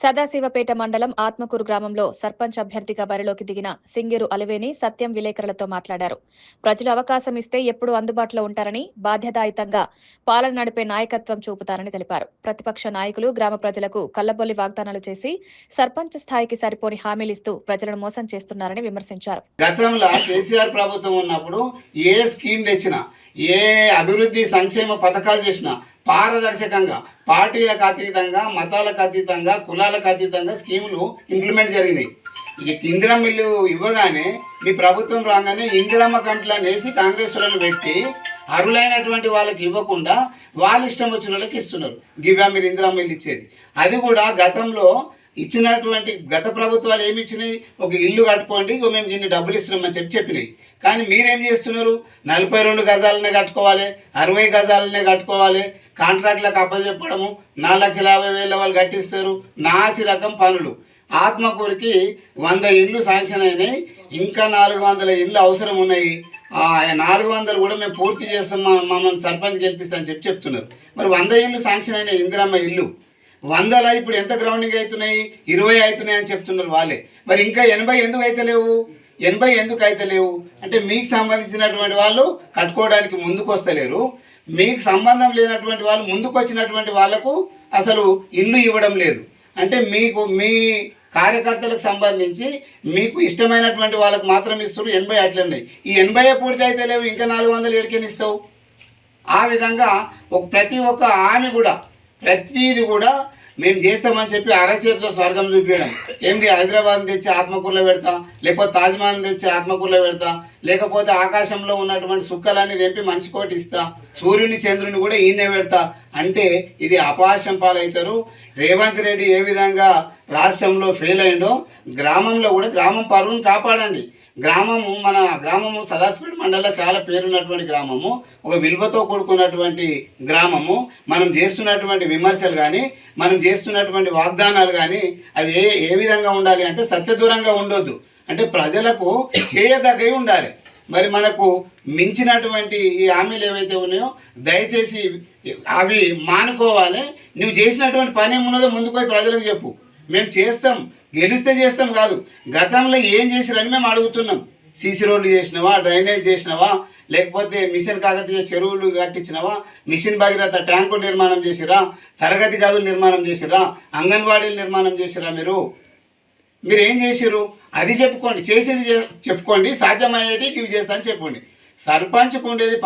సదాశివపేట మండలం ఆత్మకూరు గ్రామంలో సర్పంచ్ అభ్యర్థిగా బరిలోకి దిగిన సింగేరు అలివేని సత్యం విలేకరులతో మాట్లాడారు. ప్రజలు అవకాశం ఇస్తే ఎప్పుడు అందుబాటులో ఉంటారని బాధ్యతాయుతంగా పాలన నడిపే నాయకత్వం చూపుతారని తెలిపారు. ప్రతిపక్ష నాయకులు గ్రామ ప్రజలకు కల్లబొల్లి వాగ్దానాలు చేసి సర్పంచ్ స్థాయికి సరిపోని హామీలు ఇస్తూ ప్రజలను మోసం చేస్తున్నారని విమర్శించారు. గతంలో కేసీఆర్ ప్రభుత్వం ఉన్నప్పుడు ఏ స్కీమ్ తెచ్చినా ఏ అభివృద్ధి సంక్షేమ పథకాలు చేసినా పారదర్శకంగా పార్టీలకు అతీతంగా మతాలకు అతీతంగా కులాలకు అతీతంగా స్కీములు ఇంప్లిమెంట్ జరిగినాయి. ఇక ఇందిరమ్మ ఇల్లు ఇవ్వగానే మీ ప్రభుత్వం రాగానే ఇందిరమ్మ కంట్లను వేసి కాంగ్రెస్ వాళ్ళని పెట్టి అరులైనటువంటి వాళ్ళకి ఇవ్వకుండా వాళ్ళ ఇష్టం వచ్చిన వాళ్ళకి ఇస్తున్నారు గివ్యా మీరు ఇందిరమ్మ ఇల్లు ఇచ్చేది. అది కూడా గతంలో ఇచ్చినటువంటి గత ప్రభుత్వాలు ఏమి ఇచ్చినాయి? ఒక ఇల్లు కట్టుకోండి ఇక మేము ఇన్ని డబ్బులు ఇస్తున్నామని చెప్పి చెప్పినాయి. కానీ మీరేం చేస్తున్నారు? నలభై రెండు గజాలనే కట్టుకోవాలి అరవై గజాలనే కట్టుకోవాలి కాంట్రాక్ట్లకు అప్పచెప్పడము నాలుగు లక్షల యాభై వేల వాళ్ళు కట్టిస్తారు నాసి రకం పనులు. ఆత్మకూరికి వంద ఇళ్ళు శాంక్షన్ అయినాయి ఇంకా నాలుగు వందల ఇళ్ళు అవసరం ఉన్నాయి. ఆ నాలుగు వందలు కూడా మేము పూర్తి చేస్తాం మమ్మల్ని సర్పంచ్ గెలిపిస్తామని చెప్పి చెప్తున్నారు. మరి వంద ఇళ్ళు శాంక్షన్ అయినాయి ఇందిరమ్మ ఇల్లు. వందల ఇప్పుడు ఎంత గ్రౌండింగ్ అవుతున్నాయి? ఇరవై అవుతున్నాయి అని చెప్తున్నారు వాళ్ళే. మరి ఇంకా ఎనభై ఎందుకు అయితే లేవు? ఎనభై ఎందుకు అయితే లేవు? అంటే మీకు సంబంధించినటువంటి వాళ్ళు కట్టుకోవడానికి ముందుకు వస్తలేరు మీకు సంబంధం లేనటువంటి వాళ్ళు ముందుకు వచ్చినటువంటి వాళ్ళకు అసలు ఇల్లు ఇవ్వడం లేదు. అంటే మీకు మీ కార్యకర్తలకు సంబంధించి మీకు ఇష్టమైనటువంటి వాళ్ళకు మాత్రం ఇస్తారు ఎనభై అట్లున్నాయి ఈ ఎనభై పూర్తి అయితే లేవు ఇంకా నాలుగు వందలు ఎడికేనిస్తావు ఇస్తావు. ఆ విధంగా ఒక ప్రతి ఒక్క ఆమె కూడా ప్రతిది కూడా మేము చేస్తామని చెప్పి అరచేతిలో స్వర్గం చూపించడం ఏంది హైదరాబాద్ తెచ్చి ఆత్మకూరలో పెడతా? లేకపోతే తాజ్మహల్ తెచ్చి ఆత్మకూరలో పెడతా? లేకపోతే ఆకాశంలో ఉన్నటువంటి సుక్కలన్నీ తెంపి మనిషి కోటి ఇస్తా? సూర్యుని చంద్రుని కూడా ఈయనే పెడతా? అంటే ఇది అపహాస్యం పాలవుతారు. రేవంత్ రెడ్డి ఏ విధంగా రాష్ట్రంలో ఫెయిల్ అయిందో గ్రామంలో కూడా గ్రామం పరువును కాపాడండి. గ్రామము మన గ్రామము సదాశివపేట మండలంలో చాలా పేరున్నటువంటి గ్రామము. ఒక విలువతో కూడుకున్నటువంటి గ్రామము. మనం చేస్తున్నటువంటి విమర్శలు కానీ మనం చేస్తున్నటువంటి వాగ్దానాలు కానీ అవి ఏ ఏ విధంగా ఉండాలి అంటే సత్యదూరంగా ఉండొద్దు. అంటే ప్రజలకు చేయదగ్గవి ఉండాలి. మరి మనకు మించినటువంటి ఈ హామీలు ఏవైతే ఉన్నాయో దయచేసి అవి మానుకోవాలి. నువ్వు చేసినటువంటి పని ఏమున్నదో ముందుకు పోయి ప్రజలకు చెప్పు. మేము చేస్తాం గెలిస్తే చేస్తాం కాదు. గతంలో ఏం చేసిరని మేము అడుగుతున్నాం. సీసీ రోడ్లు చేసినావా డ్రైనేజ్ చేసినావా లేకపోతే మిషన్ కాకతీయ చెరువులు కట్టించినావా మిషన్ భగీరథ ట్యాంకులు నిర్మాణం చేసిరా తరగతి గదులు నిర్మాణం చేసిరా అంగన్వాడీలు నిర్మాణం చేసిరా మీరు? మీరు ఏం చేసారు అది చెప్పుకోండి చేసేది చెప్పుకోండి సాధ్యమయ్యేది ఇవి చేస్తా అని చెప్పండి సర్పంచ్కి ఉండేది